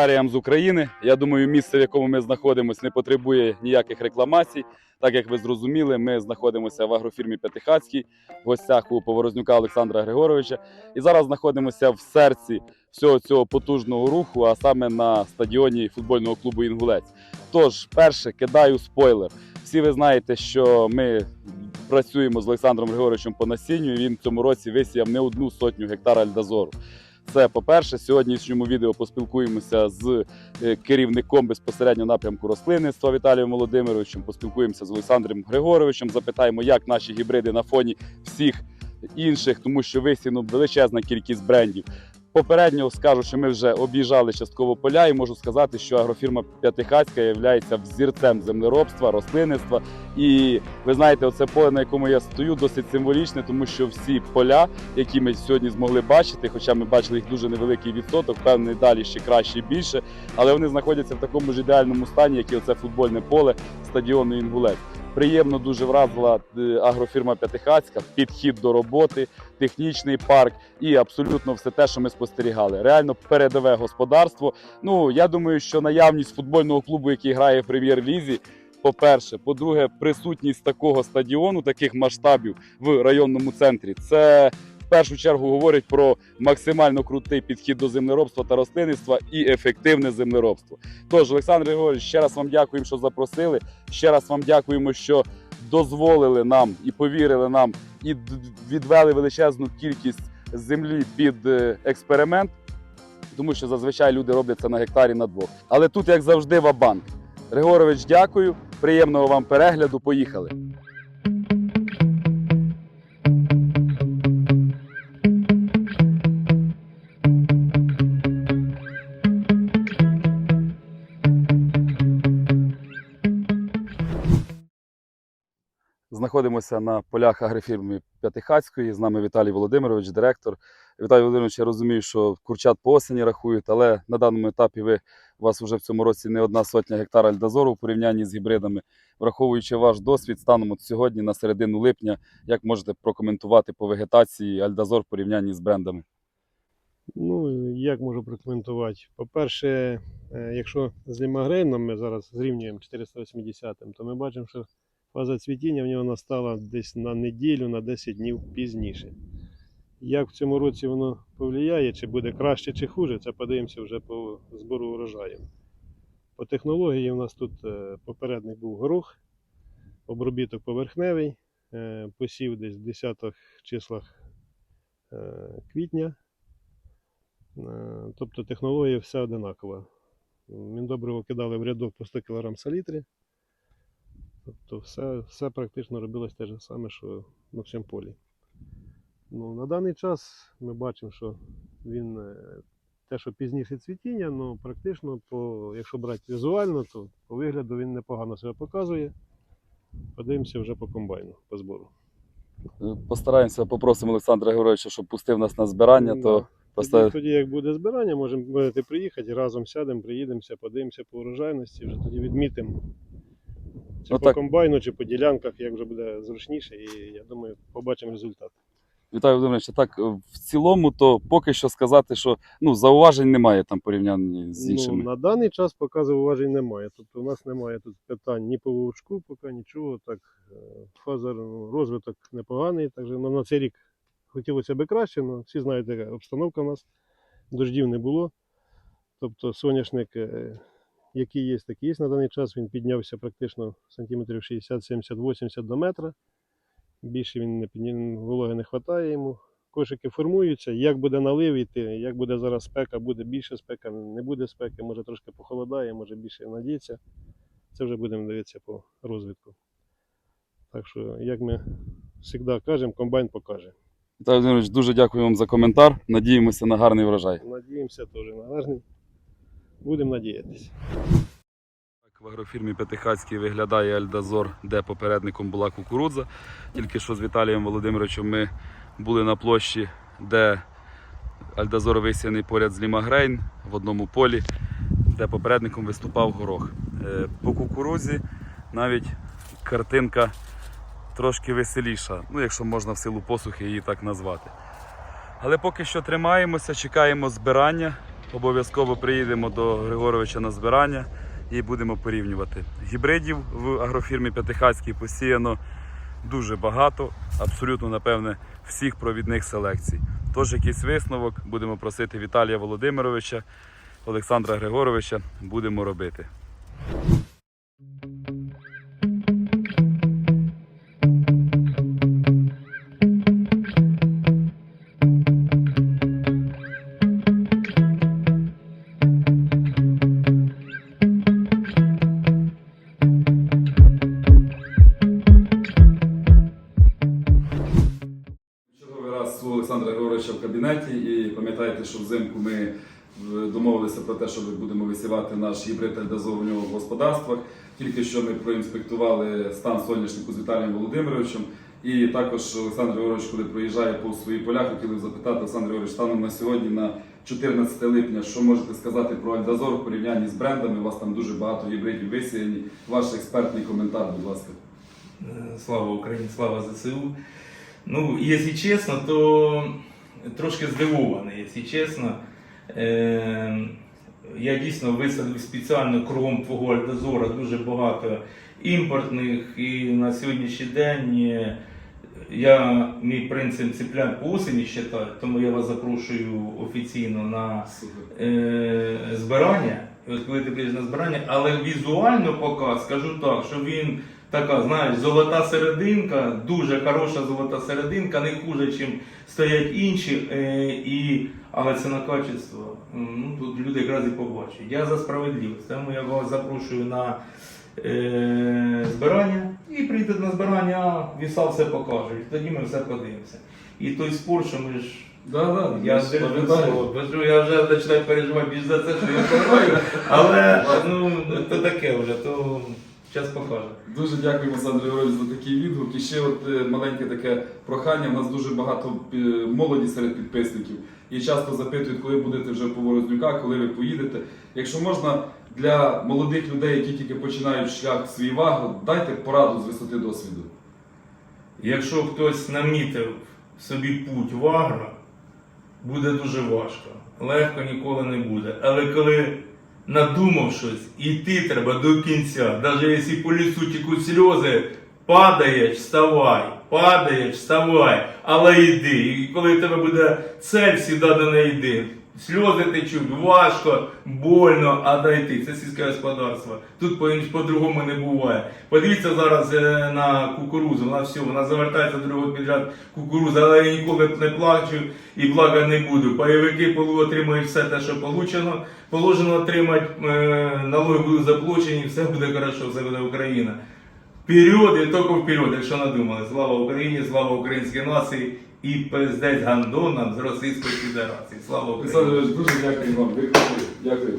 аграріям з України. Я думаю, місце, в якому ми знаходимося, не потребує ніяких рекламацій. Так як ви зрозуміли, ми знаходимося в агрофірмі П'ятихацький, в гостях у Поворознюка Олександра Григоровича. І зараз знаходимося в серці всього цього потужного руху, а саме на стадіоні футбольного клубу Інгулець. Тож, перше, кидаю спойлер. Всі ви знаєте, що ми працюємо з Олександром Григоровичем по насінню. Він в цьому році висіяв не одну сотню гектара альдазору. Це по-перше, сьогоднішньому відео поспілкуємося з е, керівником безпосередньо напрямку рослинництва Віталієм Володимировичем. Поспілкуємося з Олександром Григоровичем. Запитаємо, як наші гібриди на фоні всіх інших, тому що висіну величезна кількість брендів. Попередньо скажу, що ми вже об'їжджали частково поля, і можу сказати, що агрофірма П'ятихацька є взірцем землеробства, рослинництва. І ви знаєте, оце поле, на якому я стою, досить символічне, тому що всі поля, які ми сьогодні змогли бачити, хоча ми бачили їх дуже невеликий відсоток, певний далі ще краще і більше, але вони знаходяться в такому ж ідеальному стані, як і оце футбольне поле стадіону Інгулець. Приємно дуже вразила е, агрофірма П'ятихацька, підхід до роботи, технічний парк і абсолютно все те, що ми спостерігали. Реально передове господарство. Ну я думаю, що наявність футбольного клубу, який грає в прем'єр-лізі. По-перше, по-друге, присутність такого стадіону, таких масштабів в районному центрі, це першу чергу говорить про максимально крутий підхід до землеробства та рослинництва і ефективне землеробство. Тож, Олександр Григорович, ще раз вам дякуємо, що запросили. Ще раз вам дякуємо, що дозволили нам і повірили нам, і відвели величезну кількість землі під е, експеримент, тому що зазвичай люди роблять це на гектарі на двох. Але тут, як завжди, вабанк. Григорович, дякую. Приємного вам перегляду. Поїхали. Знаходимося на полях агрофірми П'ятихацької. З нами Віталій Володимирович, директор. Віталій Володимирович, я розумію, що курчат по осені рахують, але на даному етапі ви у вас вже в цьому році не одна сотня гектар альдазору в порівнянні з гібридами. Враховуючи ваш досвід станом от сьогодні, на середину липня, як можете прокоментувати по вегетації альдазор в порівнянні з брендами? Ну, як можу прокоментувати? По-перше, е, якщо з лімагрейном ми зараз зрівнюємо 480, то ми бачимо, що фаза цвітіння в нього настала десь на неділю, на 10 днів пізніше. Як в цьому році воно повлияє, чи буде краще, чи хуже, це подивимося вже по збору урожаю. По технології у нас тут е, попередник був горох, обробіток поверхневий, е, посів десь в 10 числах е, квітня. Тобто технологія вся одинакова. Міндобриво кидали в рядок по 100 кг салітри. Тобто все, все практично робилось те ж саме, що на всьому полі. Ну, на даний час ми бачимо, що він е, те, що пізніше цвітіння, ну практично, по, якщо брати візуально, то по вигляду він непогано себе показує. Подивимося вже по комбайну, по збору. Е, Постараємося, попросимо Олександра Григоровича, щоб пустив нас на збирання, Да. то просто тоді, як буде збирання, можемо приїхати, разом сядемо, приїдемося, подивимося по урожайності, вже тоді відмітимо. Чи Ну, по комбайну, чи по ділянках, як вже буде зручніше, і я думаю, побачимо результат. Віталій Володимирович, так е, в цілому, то поки що сказати, що ну зауважень немає там порівнянні з іншими. Ну, на даний час поки зауважень немає. Тобто у нас немає тут питань ні по вовчку, поки нічого. Так, е, фаза ну, розвиток непоганий. Так що, ну, на цей рік хотілося б краще, але всі знають, яка обстановка у нас. Дождів не було. Тобто соняшник, е, який є, такий є на даний час. Він піднявся практично сантиметрів 60, 70, 80 до метра. Більше він не підні- вологи не вистачає йому. Кошики формуються. Як буде налив іти, як буде зараз спека, буде більше спека, не буде спеки, може трошки похолодає, може більше надіється. Це вже будемо дивитися по розвитку. Так що, як ми завжди кажемо, комбайн покаже. Віталій Володимирович, дуже дякую вам за коментар. Надіємося на гарний врожай. Надіємося теж на гарний. Будемо надіятися. В агрофірмі П'ятихацький виглядає Альдазор, де попередником була кукурудза. Тільки що з Віталієм Володимировичем ми були на площі, де Альдазор висяний поряд з Лімагрейн в одному полі, де попередником виступав горох. Е, По кукурудзі навіть картинка трошки веселіша, ну якщо можна в силу посухи її так назвати. Але поки що тримаємося, чекаємо збирання. Обов'язково приїдемо до Григоровича на збирання і будемо порівнювати. Гібридів в агрофірмі П'ятихацькій посіяно дуже багато, абсолютно, напевне, всіх провідних селекцій. Тож якийсь висновок будемо просити Віталія Володимировича, Олександра Григоровича, будемо робити. У Олександра Григоровича в кабінеті і пам'ятаєте, що взимку ми е, домовилися про те, що ми будемо висівати наш гібрид альдазор у нього в господарствах. Тільки що ми проінспектували стан соняшнику з Віталієм Володимировичем. І також Олександр Григорович, коли проїжджає по свої поля, хотіли б запитати Олександр Григорович, станом на сьогодні, на 14 липня, що можете сказати про Альдазор в порівнянні з брендами? У вас там дуже багато гібридів висіяні. Ваш експертний коментар, будь ласка. Е, Слава Україні, слава ЗСУ. Ну, якщо чесно, то трошки здивований, якщо чесно. Е, я дійсно висадив спеціально кругом твого Альдозора дуже багато імпортних, і на сьогоднішній день е, я мій принцип цепляю по осені вважаю, тому я вас запрошую офіційно на е, збирання. І от коли ти приїдеш на збирання, але візуально поки скажу так, що він така, знаєш, золота серединка, дуже хороша золота серединка, не хуже, ніж стоять інші. Е, і, але це на качество. Ну, тут люди якраз і побачать. Я за справедливість, тому я вас запрошую на е, збирання і прийдете на збирання, віса все покажуть. Тоді ми все подивимося. І той спор, що ми ж Да, да, я ж я вже починаю переживати більш за це, що я програю. Але ну, то таке вже, то час покаже. Дуже дякуємо, Олександр Григорович, за такий відгук. І ще от е, маленьке таке прохання. У нас дуже багато е, молоді серед підписників. І часто запитують, коли будете вже по Ворознюка, коли ви поїдете. Якщо можна для молодих людей, які тільки починають шлях свій вагу, дайте пораду з висоти досвіду. Якщо хтось намітив собі путь в агро, буде дуже важко. Легко ніколи не буде. Але коли надумав щось, іти треба до кінця. Навіть якщо по лісу тікуть сльози, падаєш, вставай, падаєш, вставай, але йди. І коли тебе буде цель, сюди до неї йди. Сльози течуть, важко, больно, а дойти. Це сільське господарство. Тут по- по-другому не буває. Подивіться зараз е, на кукурузу, вона все, вона завертається другого підряд кукуруза, але я ніколи не плачу і плакати не буду. Пайовики полу отримують все те, що получено. Положено отримати, е, налоги будуть заплачені, все буде хорошо, все буде Україна. Вперед і тільки вперед, якщо надумали. Слава Україні, слава українській нації і пиздець гандонам з Російської Федерації. Слава Україні! Дуже дякую вам. Дякую.